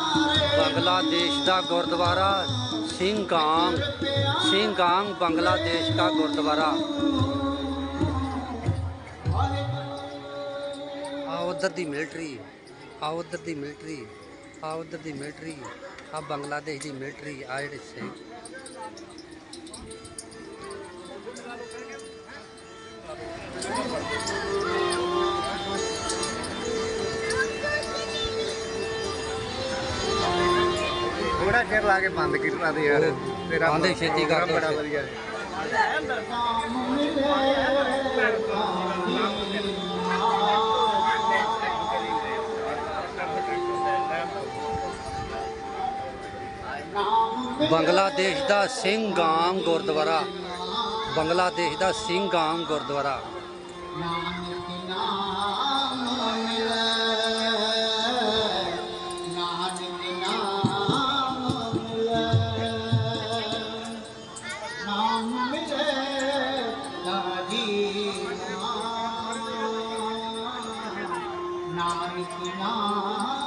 बांग्लादेश का गुरुद्वारा सिंगांग सिंगांग बांग्लादेश का गुरुद्वारा आओ उधर की मिलिट्री आओ उधर की मिलिट्री ਆ ਉਧਰ ਦੀ ਮਿਲਟਰੀ ਆ ਬੰਗਲਾਦੇਸ਼ ਦੀ ਮਿਲਟਰੀ ਆ ਜਿਹੜੇ ਸਿੰਘ ਥੋੜਾ ਚਿਰ ਲਾ ਕੇ ਬੰਦ ਕੀਤਾ ਤੇ ਯਾਰ ਤੇਰਾ ਬੰਦ ਛੇਤੀ ਕਰ। ਬੜਾ ਵਧੀਆ ਹੈ। ਬੰਗਲਾਦੇਸ਼ ਦਾ ਸਿੰਘਾਮ ਗੁਰਦੁਆਰਾ। ਬੰਗਲਾਦੇਸ਼ ਦਾ ਸਿੰਘਾਮ ਗੁਰਦੁਆਰਾ। ਨਾਨਕ ਨਾਮ